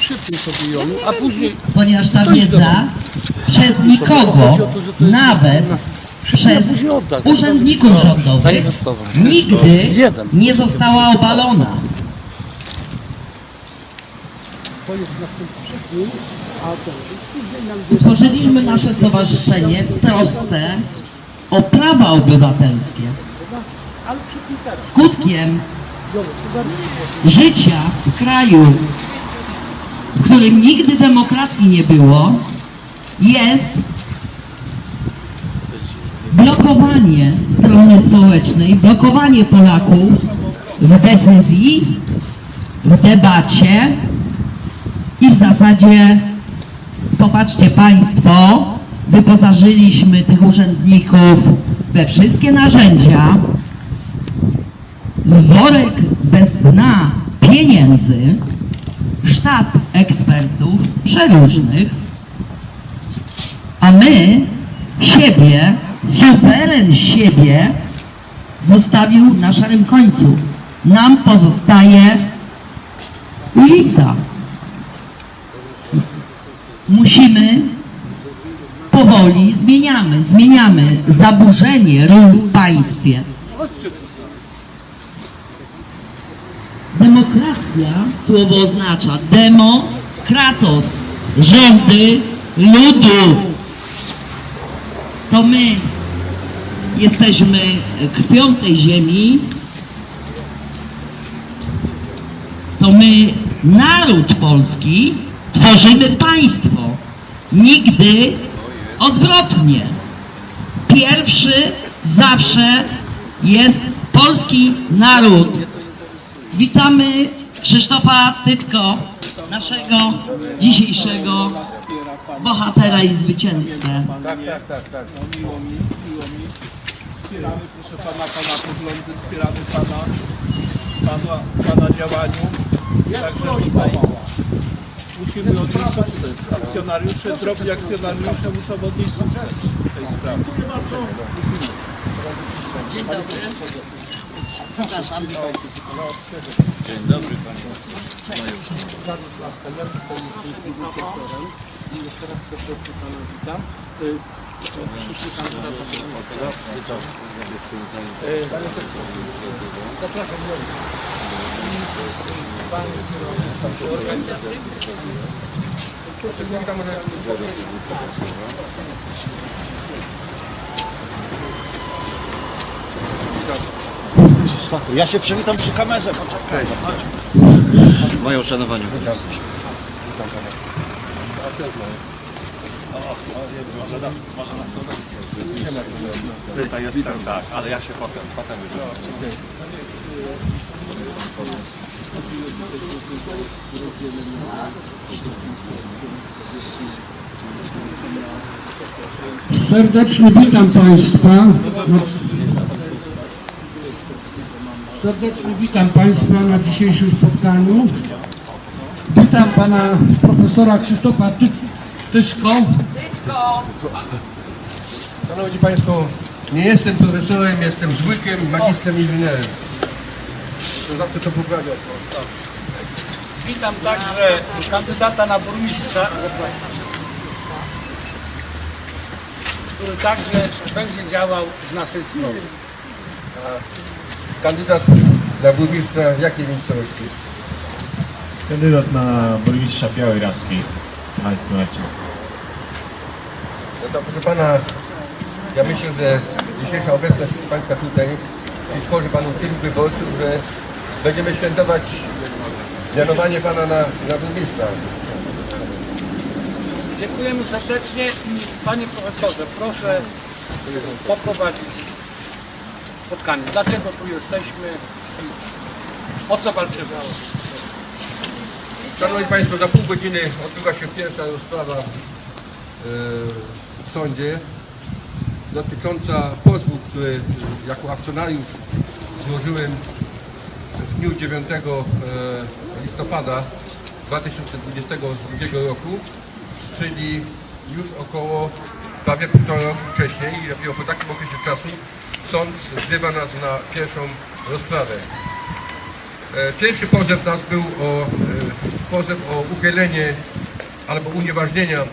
Przypnij sobie ją, a później ponieważ ta To idź do wiedza przez nikogo, Chodzi o to, że to jest nawet nas- przypnij, a przez później oddać. urzędników No, rządowych, nigdy Jeden. nie została obalona. To jest następny przypnij, a ten, później nam Utworzyliśmy nasze stowarzyszenie w trosce o prawa obywatelskie. Ale przypnij teraz. Skutkiem życia w kraju, w którym nigdy demokracji nie było, jest blokowanie strony społecznej, blokowanie Polaków w decyzji, w debacie i w zasadzie, popatrzcie Państwo, wyposażyliśmy tych urzędników we wszystkie narzędzia, worek bez dna pieniędzy, sztab ekspertów przeróżnych, a my siebie, suweren siebie zostawił na szarym końcu. Nam pozostaje ulica. Musimy powoli zmieniamy, zmieniamy zaburzenie ról w państwie. Demokracja, słowo oznacza demos, kratos, rządy ludu. To my jesteśmy krwią tej ziemi. To my, naród polski, tworzymy państwo. Nigdy odwrotnie. Pierwszy zawsze jest polski naród. Witamy Krzysztofa Tytko, naszego dzisiejszego bohatera i zwycięzcę. Tak, tak, tak, tak. No, miło mi, miło mi. Wspieramy, proszę pana, pana poglądy, wspieramy pana, pana, pana działaniu. Także tutaj musimy odnieść sukces. Akcjonariusze, drobni akcjonariusze muszą odnieść sukces w tej sprawie. Musimy. Dzień dobry. Przepraszam. Dzień dobry panie. Dariusz Lastener, tutaj jest dyrektorem. Jeszcze raz serdecznie pana witam. Przyszły kandydat na przewodniczącego. Jestem Zapraszam, Jolek. I pan Ja się przywitam przy kamerze, poczekaj. Moje uszanowanie. Może nas, nas tak, ale ja się potem, potem wybiorę. Serdecznie witam Państwa. Serdecznie witam Państwa na dzisiejszym spotkaniu. Witam Pana Profesora Krzysztofa Ty- Tyszko. Szanowni Państwo, nie jestem profesorem, jestem zwykłym magistrem inżynierem. To zawsze to poprawia. Witam także kandydata na burmistrza, który także będzie działał w naszej stronie. Kandydat na burmistrza jakiej miejscowości? Kandydat na burmistrza Białej Raskiej, Stefański Marcin. No to proszę Pana, ja myślę, że dzisiejsza obecność Pańska tutaj stworzy Panu tylu wyborców, że będziemy świętować mianowanie Pana na, na burmistrza. Dziękujemy serdecznie i panie profesorze, proszę poprowadzić spotkanie. Dlaczego tu jesteśmy? O co walczymy? Szanowni Państwo, za pół godziny odbywa się pierwsza rozprawa e, w sądzie dotycząca pozwu, który jako akcjonariusz złożyłem w dniu 9 e, listopada 2022 roku, czyli już około prawie półtora roku wcześniej dopiero po takim okresie czasu sąd wzywa nas na pierwszą rozprawę. E, Pierwszy pozew nas był o e, pozew o uchylenie albo unieważnienia e,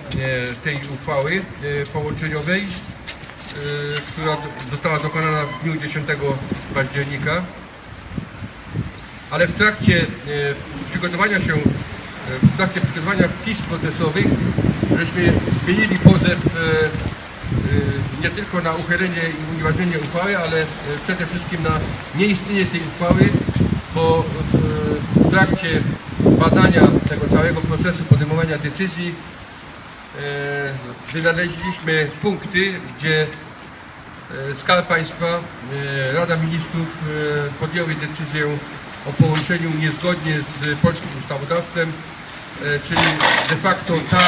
tej uchwały połączeniowej, która została dokonana w dniu 10 października. Ale w trakcie przygotowania się, w trakcie przygotowania pism procesowych, żeśmy zmienili pozew nie tylko na uchylenie i unieważnienie uchwały, ale e, przede wszystkim na nieistnienie tej uchwały, bo e, w trakcie badania tego całego procesu podejmowania decyzji wynaleźliśmy punkty, gdzie Skarb Państwa, Rada Ministrów podjęły decyzję o połączeniu niezgodnie z polskim ustawodawstwem, czyli de facto ta,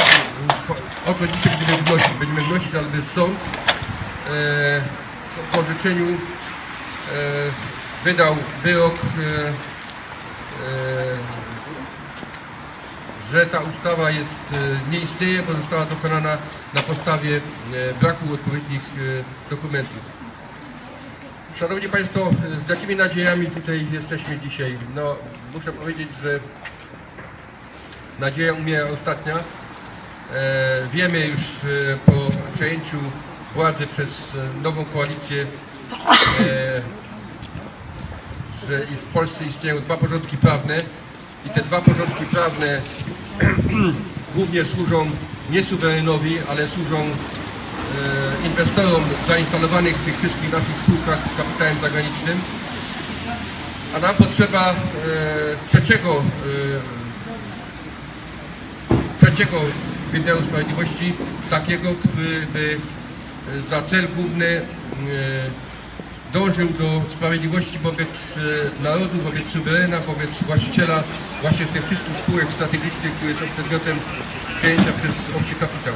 o to dzisiaj będziemy wnosić, będziemy wnosić, aby sąd e, w orzeczeniu e, wydał wyrok, e, e, że ta ustawa jest, e, nie istnieje, bo została dokonana na podstawie e, braku odpowiednich e, dokumentów. Szanowni Państwo, e, z jakimi nadziejami tutaj jesteśmy dzisiaj? No, muszę powiedzieć, że nadzieja umiera ostatnia. E, wiemy już e, po przejęciu władzy przez e, nową koalicję, że w Polsce istnieją dwa porządki prawne i te dwa porządki prawne głównie służą nie suwerenowi, ale służą inwestorom zainstalowanych w tych wszystkich naszych spółkach z kapitałem zagranicznym. A nam potrzeba trzeciego, trzeciego wymiaru sprawiedliwości, takiego, który by e, za cel główny e, dążył do sprawiedliwości wobec e, narodu, wobec suwerena, wobec właściciela właśnie tych wszystkich spółek strategicznych, które są przedmiotem przejęcia przez obcy kapitał.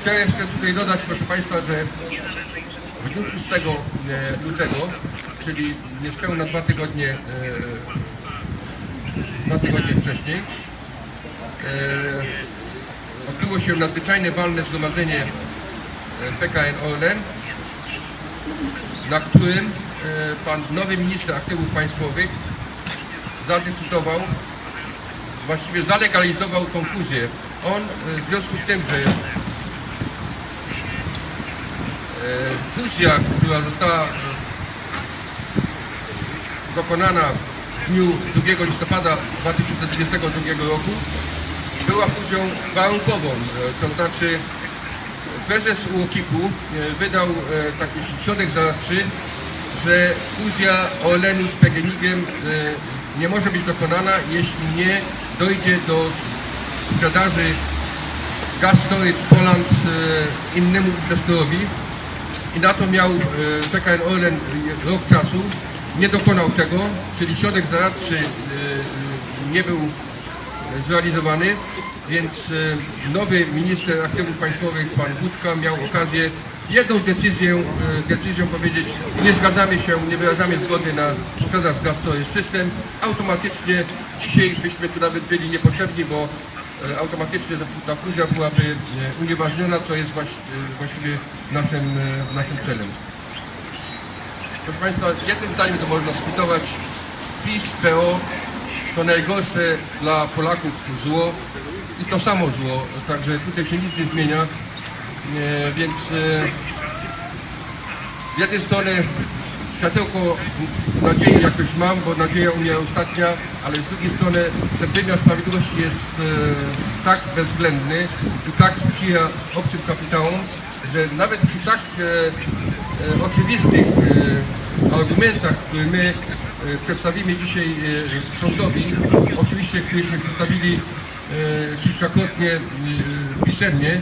Chciałem jeszcze tutaj dodać, proszę Państwa, że w dniu 6 e, lutego, czyli niespełna dwa tygodnie, dwa tygodnie wcześniej, odbyło się nadzwyczajne walne zgromadzenie e, PKN Orlen, na którym e, pan nowy minister aktywów państwowych zadecydował, właściwie zalegalizował konfuzję. On e, w związku z tym, że e, fuzja, która została e, dokonana w dniu 2 listopada 2022 roku, była fuzją warunkową, e, to znaczy prezes UOKiK-u e, wydał e, taki środek zaradczy, że fuzja Orlenu z PGNiG-iem nie może być dokonana, jeśli nie dojdzie do sprzedaży Gas Storage Poland innemu inwestorowi i na to miał PKN Orlen rok czasu. Nie dokonał tego, czyli środek zaradczy nie był zrealizowany, więc e, nowy minister aktywów państwowych, pan Budka, miał okazję jedną decyzję, e, decyzją powiedzieć, nie zgadzamy się, nie wyrażamy zgody na sprzedaż System. Automatycznie dzisiaj byśmy tu nawet byli niepotrzebni, bo e, automatycznie ta, fuzja byłaby unieważniona, co jest właś, właściwie naszym, naszym celem. Proszę Państwa, jednym zdaniem to można skwitować. PiS, PO to najgorsze dla Polaków zło i to samo zło, także tutaj się nic nie zmienia, e, więc e, z jednej strony światełko nadziei jakoś mam, bo nadzieja umiera ostatnia, ale z drugiej strony ten wymiar sprawiedliwości jest e, tak bezwzględny i tak sprzyja obcym kapitałom, że nawet przy tak e, e, oczywistych e, argumentach, które my przedstawimy dzisiaj e, sądowi, oczywiście któreśmy przedstawili e, kilkakrotnie pisemnie,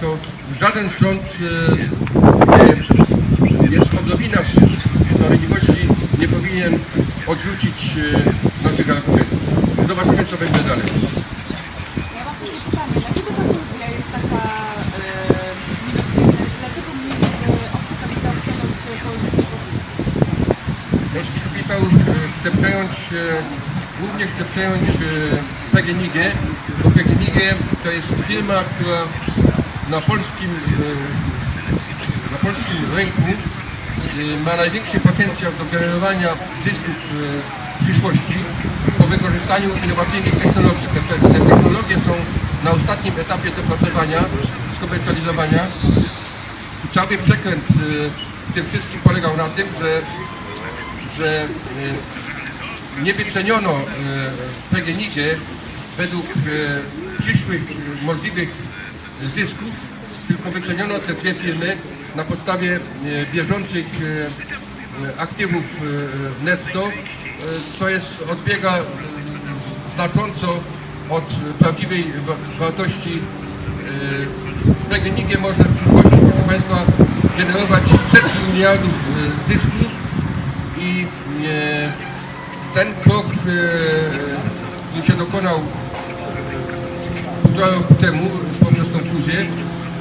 to żaden sąd nie jest odrobina sprawiedliwości nie powinien odrzucić naszych argumentów. Zobaczymy co będzie dalej. Ja mam pytanie, dlaczego ta jest taka e, niebezpieczna? Dlaczego nie e, obcy kapitał przejąć polski podpis? Kapitał e, chce przejąć, e, głównie chce przejąć e, PGNiG, bo PGNiG to jest firma, która na polskim, na polskim rynku ma największy potencjał do generowania zysków w przyszłości. wykorzystaniu innowacyjnych technologii. Te, te, te technologie są na ostatnim etapie dopracowania, skomercjalizowania. Cały przekręt w tym wszystkim polegał na tym, że, że y, nie wyceniono y, PGNiG według y, przyszłych możliwych zysków, tylko wyceniono te dwie firmy na podstawie bieżących aktywów netto, co jest odbiega znacząco od prawdziwej wa- wartości PGNiG może w przyszłości, proszę Państwa, generować setki miliardów zysku i e, ten krok, e, który się dokonał półtora roku temu poprzez tą fuzję,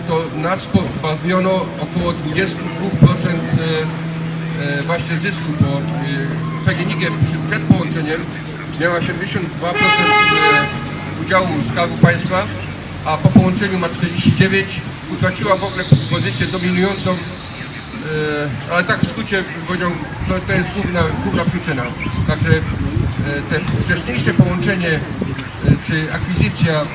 to nas pozbawiono około 22% e, właśnie zysku, bo PGNiG przed połączeniem miała 72% e, udziału Skarbu Państwa, a po połączeniu ma 49%, utraciła w ogóle pozycję dominującą ale tak w skrócie powiedział, to, to jest główna, główna przyczyna. Także e, te wcześniejsze połączenie e, czy akwizycja e,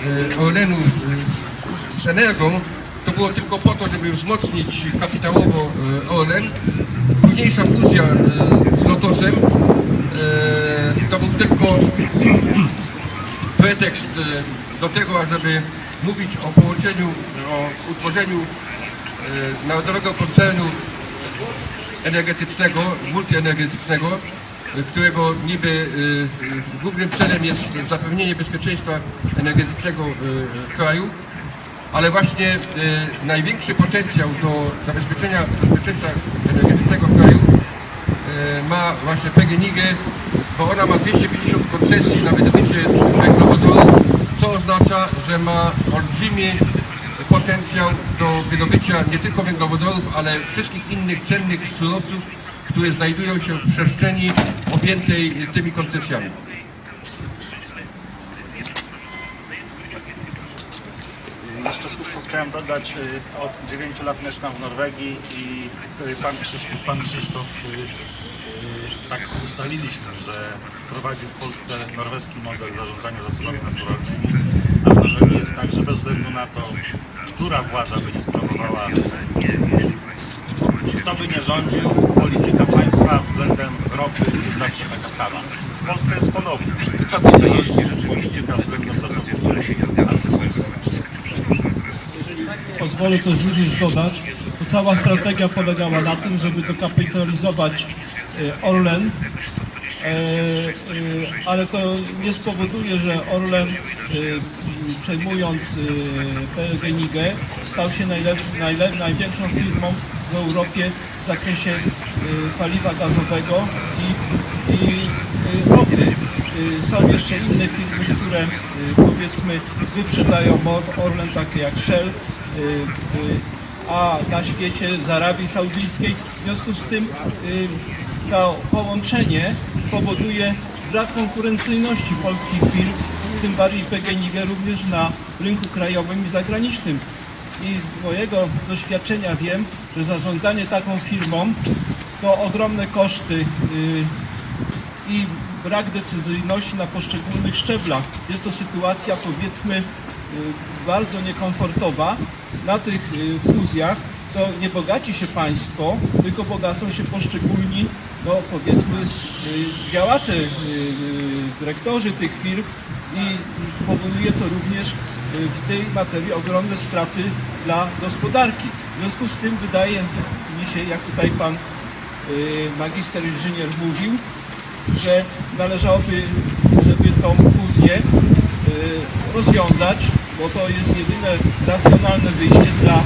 Orlenu e, z Energią to było tylko po to, żeby wzmocnić kapitałowo Orlen. Późniejsza fuzja z Lotosem to był tylko pretekst do tego, ażeby mówić o połączeniu, o utworzeniu Narodowego Koncernu Energetycznego, Multienergetycznego, którego niby e, głównym celem jest zapewnienie bezpieczeństwa energetycznego e, kraju, ale właśnie największy potencjał do zabezpieczenia bezpieczeństwa energetycznego kraju ma właśnie PGNiG, bo ona ma 250 koncesji na wydobycie węglowodorów, co oznacza, że ma olbrzymi potencjał do wydobycia nie tylko węglowodorów, ale wszystkich innych cennych surowców, które znajdują się w przestrzeni objętej tymi koncesjami. Jeszcze słówko chciałem dodać, y, od 9 lat mieszkam w Norwegii i y, pan Krzysztof, pan Krzysztof y, tak ustaliliśmy, że wprowadził w Polsce norweski model zarządzania zasobami naturalnymi, a w Norwegii jest tak, że bez względu na to, która władza by nie sprawowała, kto by nie rządził, polityka państwa względem ropy jest zawsze taka sama. W Polsce jest ponownie, kto by nie rządził, polityka względem zasobów antypolska. pozwolę też również dodać, to cała strategia polegała na tym, żeby dokapitalizować e, Orlen, e, e, ale to nie spowoduje, że Orlen przejmując e, PGNiG stał się największą firmą w Europie w zakresie e, paliwa gazowego i, i e, ropy. Y, Są jeszcze inne firmy, które y, powiedzmy wyprzedzają Or- Orlen, takie jak Shell, y, y, a na świecie z Arabii Saudyjskiej. W związku z tym y, to połączenie powoduje brak konkurencyjności polskich firm, tym bardziej PGNiG również na rynku krajowym i zagranicznym. I z mojego doświadczenia wiem, że zarządzanie taką firmą to ogromne koszty y, i brak decyzyjności na poszczególnych szczeblach. Jest to sytuacja powiedzmy y, bardzo niekomfortowa. Na tych y, fuzjach to nie bogaci się państwo, tylko bogacą się poszczególni, no powiedzmy działacze, dyrektorzy tych firm i powoduje to również y, w tej materii ogromne straty dla gospodarki. W związku z tym wydaje mi się, jak tutaj pan y, magister inżynier mówił, że należałoby, żeby tą fuzję y, rozwiązać, bo to jest jedyne racjonalne wyjście dla,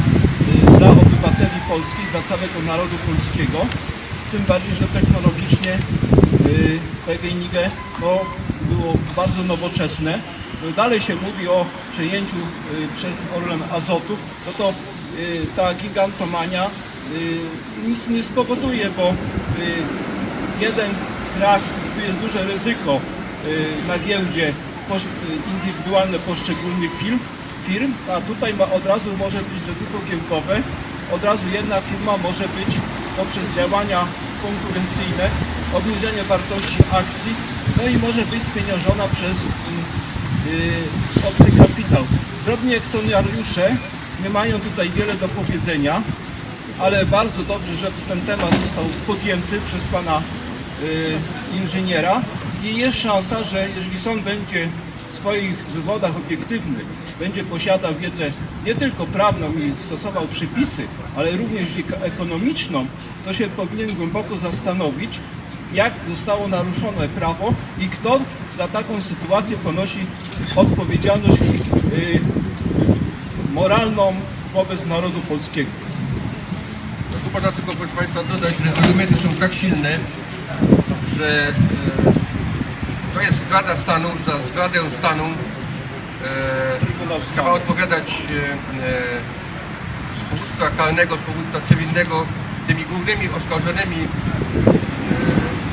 dla obywateli polskich, dla całego narodu polskiego. Tym bardziej, że technologicznie PGNiG no, było bardzo nowoczesne. No, dalej się mówi o przejęciu y, przez Orlen Azotów, no to y, ta gigantomania y, nic nie spowoduje, bo jeden krach, tu jest duże ryzyko na giełdzie indywidualne poszczególnych firm, firm, a tutaj ma, od razu może być ryzyko giełdowe, od razu jedna firma może być poprzez działania konkurencyjne, obniżenie wartości akcji no i może być spieniążona przez y, obcy kapitał. Drobni akcjonariusze nie mają tutaj wiele do powiedzenia, ale bardzo dobrze, że ten temat został podjęty przez pana y, inżyniera i jest szansa, że jeżeli sąd będzie w swoich wywodach obiektywnych będzie posiadał wiedzę nie tylko prawną i stosował przepisy, ale również ekonomiczną, to się powinien głęboko zastanowić, jak zostało naruszone prawo i kto za taką sytuację ponosi odpowiedzialność y, moralną wobec narodu polskiego. No można tylko proszę Państwa dodać, że argumenty są tak silne, że e, to jest zdrada stanu, za zdradę stanu e, trzeba odpowiadać e, z powództwa karnego, z powództwa cywilnego. Tymi głównymi oskarżonymi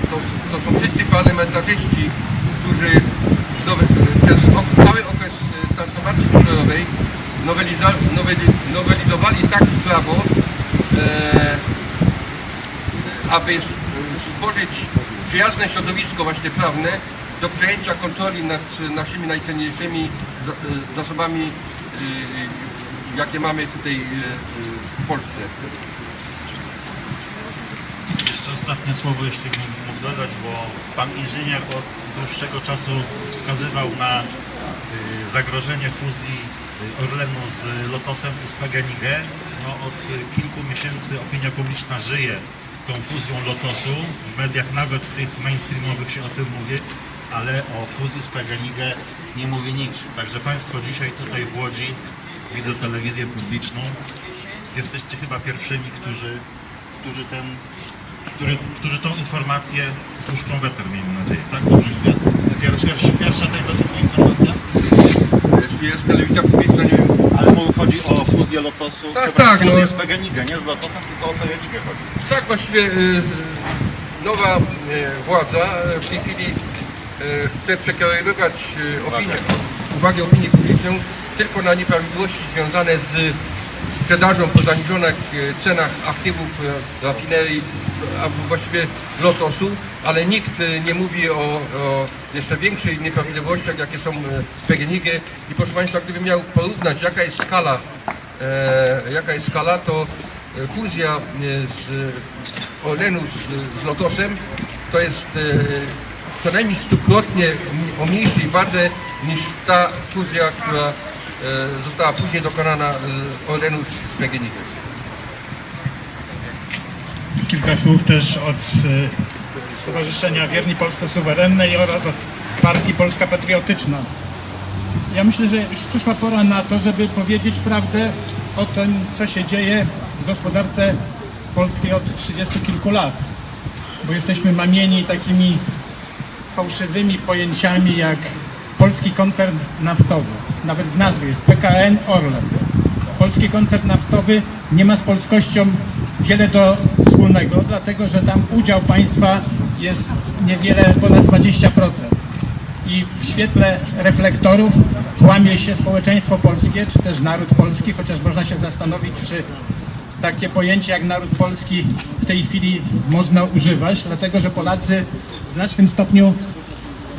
to, to są wszyscy parlamentarzyści, którzy przez cały okres e, transformacji noweli, nowelizowali tak prawo, e, aby stworzyć przyjazne środowisko właśnie prawne do przejęcia kontroli nad naszymi najcenniejszymi e, zasobami, e, jakie mamy tutaj w Polsce. Ostatnie słowo, jeśli mógł, mógł dodać, bo pan inżynier od dłuższego czasu wskazywał na y, zagrożenie fuzji y, Orlenu z Lotosem i z PGNiG. No, od kilku miesięcy opinia publiczna żyje tą fuzją Lotosu. W mediach nawet tych mainstreamowych się o tym mówi, ale o fuzji z PGNiG nie mówi nikt. Także Państwo dzisiaj tutaj w Łodzi, widzę telewizję publiczną, jesteście chyba pierwszymi, którzy, którzy ten który, którzy tą informację puszczą weter, miejmy nadzieję, tak? Dobrze? Pierwsza, pierwsza tego typu informacja? Jest telewizja publiczna, nie wiem, Ale chodzi o fuzję Lotosu, Tak, tak, fuzję no. z PGNiG, nie z Lotosem, tylko o PGNiG chodzi. Tak, właściwie y, nowa y, władza y, w tej chwili y, chce przekierowywać y, opinię, uwagę opinii publicznej tylko na nieprawidłowości związane z sprzedażą po zaniżonych y, cenach aktywów y, rafinerii, a właściwie Lotosu, ale nikt y, nie mówi o, o jeszcze większych nieprawidłowościach, jakie są z PGNiG. I proszę Państwa, gdybym miał porównać, jaka jest skala, e, jaka jest skala, to e, fuzja e, z Orlenu z, z Lotosem to jest e, co najmniej stukrotnie o mniejszej wadze niż ta fuzja, która e, została później dokonana z, z PGNiG. Kilka słów też od e, Stowarzyszenia Wierni Polsce Suwerennej oraz od Partii Polska Patriotyczna. Ja myślę, że już przyszła pora na to, żeby powiedzieć prawdę o tym, co się dzieje w gospodarce polskiej od 30 kilku lat. Bo jesteśmy mamieni takimi fałszywymi pojęciami jak Polski Koncern Naftowy. Nawet w nazwie jest PKN Orlen. Polski Koncern Naftowy nie ma z polskością wiele do wspólnego, dlatego że tam udział państwa jest niewiele ponad 20%. I w świetle reflektorów kłamie się społeczeństwo polskie, czy też naród polski, chociaż można się zastanowić, czy takie pojęcie jak naród polski w tej chwili można używać, dlatego że Polacy w znacznym stopniu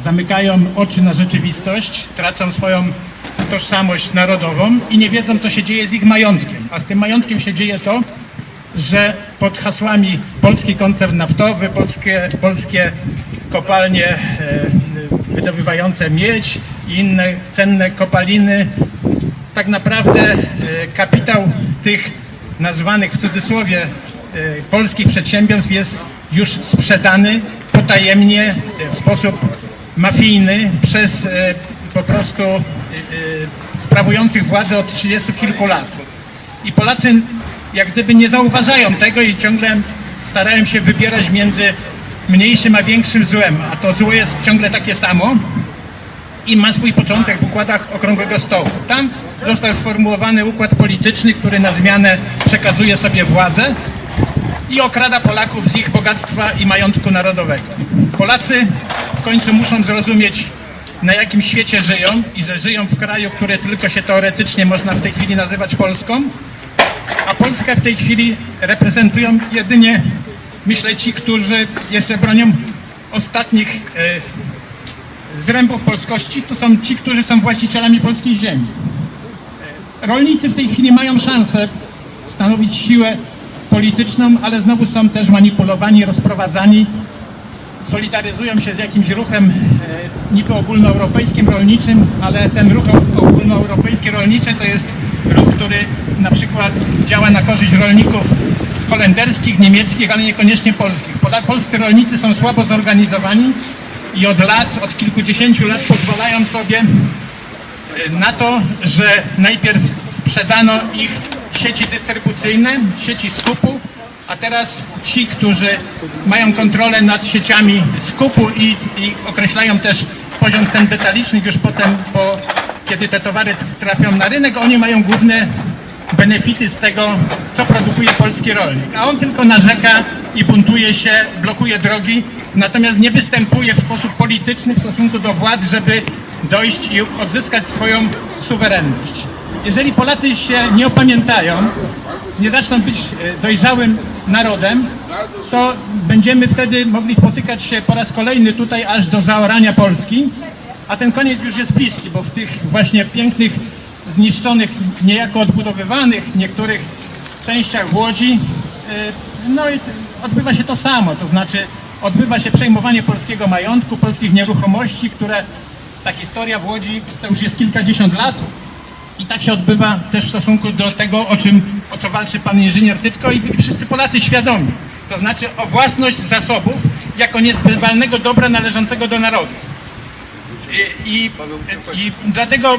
zamykają oczy na rzeczywistość, tracą swoją tożsamość narodową i nie wiedzą, co się dzieje z ich majątkiem. A z tym majątkiem się dzieje to, że pod hasłami polski koncern naftowy, polskie, polskie kopalnie e, wydobywające miedź i inne cenne kopaliny, tak naprawdę e, kapitał tych nazwanych w cudzysłowie e, polskich przedsiębiorstw jest już sprzedany potajemnie, w sposób mafijny przez po prostu sprawujących władzę od 30 kilku lat. I Polacy jak gdyby nie zauważają tego i ciągle starają się wybierać między mniejszym a większym złem, a to zło jest ciągle takie samo i ma swój początek w układach Okrągłego Stołu. Tam został sformułowany układ polityczny, który na zmianę przekazuje sobie władzę i okrada Polaków z ich bogactwa i majątku narodowego. Polacy w końcu muszą zrozumieć, na jakim świecie żyją i że żyją w kraju, który tylko się teoretycznie można w tej chwili nazywać Polską, a Polskę w tej chwili reprezentują jedynie, myślę, ci, którzy jeszcze bronią ostatnich e, zrębów polskości to są ci, którzy są właścicielami polskiej ziemi. Rolnicy w tej chwili mają szansę stanowić siłę polityczną, ale znowu są też manipulowani, rozprowadzani, solidaryzują się z jakimś ruchem e, niby ogólnoeuropejskim rolniczym, ale ten ruch ogólnoeuropejski rolniczy to jest ruch, który na przykład działa na korzyść rolników holenderskich, niemieckich, ale niekoniecznie polskich. Polscy rolnicy są słabo zorganizowani i od lat, od kilkudziesięciu lat pozwalają sobie na to, że najpierw sprzedano ich sieci dystrybucyjne, sieci skupu, a teraz ci, którzy mają kontrolę nad sieciami skupu i, i określają też poziom cen detalicznych już potem, po, kiedy te towary trafią na rynek, oni mają główne benefity z tego, co produkuje polski rolnik. A on tylko narzeka i buntuje się, blokuje drogi, natomiast nie występuje w sposób polityczny w stosunku do władz, żeby dojść i odzyskać swoją suwerenność. Jeżeli Polacy się nie opamiętają, nie zaczną być e, dojrzałym narodem, to będziemy wtedy mogli spotykać się po raz kolejny tutaj aż do zaorania Polski, a ten koniec już jest bliski, bo w tych właśnie pięknych, zniszczonych, niejako odbudowywanych niektórych częściach Łodzi, e, no i odbywa się to samo, to znaczy odbywa się przejmowanie polskiego majątku, polskich nieruchomości, które ta historia w Łodzi to już jest kilkadziesiąt lat, i tak się odbywa też w stosunku do tego, o czym o co walczy pan inżynier Tytko i, wszyscy Polacy świadomi. To znaczy o własność zasobów jako niezbywalnego dobra należącego do narodu. I, i, I dlatego y,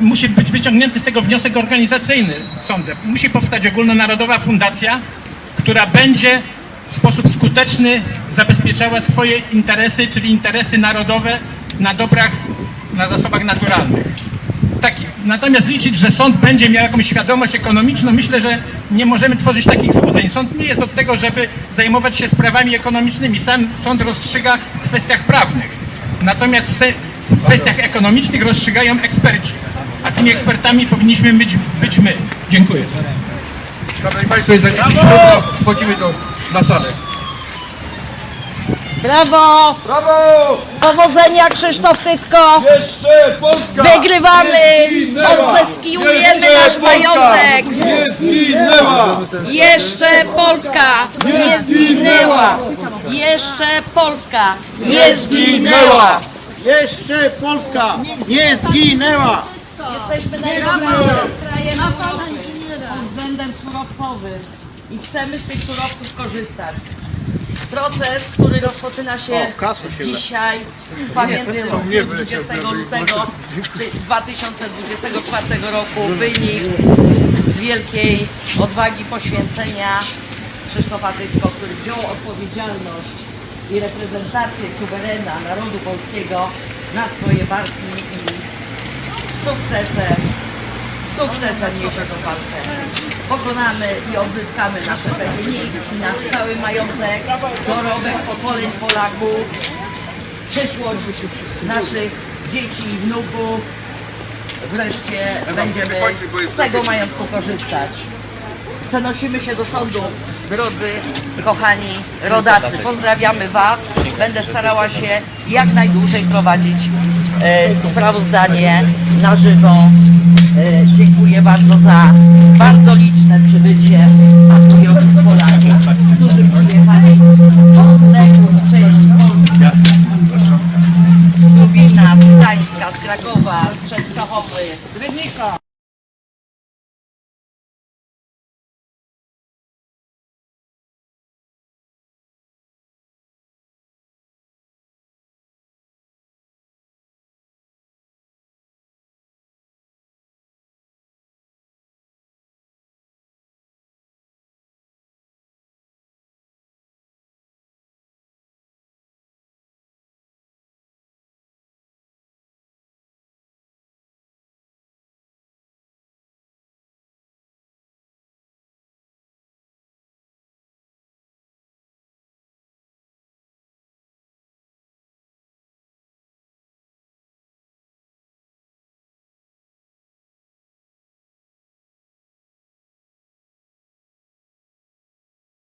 musi być wyciągnięty z tego wniosek organizacyjny, sądzę. Musi powstać ogólnonarodowa fundacja, która będzie w sposób skuteczny zabezpieczała swoje interesy, czyli interesy narodowe na dobrach, na zasobach naturalnych. Taki. Natomiast liczyć, że sąd będzie miał jakąś świadomość ekonomiczną, myślę, że nie możemy tworzyć takich złudzeń. Sąd nie jest od tego, żeby zajmować się sprawami ekonomicznymi. Sam sąd rozstrzyga w kwestiach prawnych. Natomiast w kwestiach ekonomicznych rozstrzygają eksperci. A tymi ekspertami powinniśmy być, być my. Dziękuję. Szanowni Państwo, za 10 minut wchodzimy do, na salę. Brawo! Brawo! Powodzenia Krzysztof Tytko! Jeszcze Polska! Wygrywamy! Nie zginęła! Odzyskiujemy Jeszcze nasz majątek! Nie zginęła! Jeszcze Polska nie zginęła! Jeszcze Polska nie zginęła! Jeszcze Polska nie zginęła! Jesteśmy najlepszym krajem pod względem surowcowym i chcemy z tych surowców korzystać. Proces, który rozpoczyna się dzisiaj, pamiętny dniu 20 lutego 2024 roku, wynik z wielkiej odwagi poświęcenia Krzysztofa Tytko, który wziął odpowiedzialność i reprezentację suwerena narodu polskiego na swoje barki i sukcesem, sukcesem niesie to walkę. Pokonamy i odzyskamy nasze PGNiG i nasz cały majątek, dorobek pokoleń Polaków, przyszłość naszych dzieci i wnuków. Wreszcie będziemy z tego majątku korzystać. Przenosimy się do sądu, drodzy, kochani rodacy. Pozdrawiamy Was. Będę starała się jak najdłużej prowadzić sprawozdanie na żywo. E, dziękuję bardzo za bardzo liczne przybycie patriotów Polaków, którzy przyjechali z odległych części Polski. Z Lublina, z Gdańska, z Krakowa, z Częstochowy.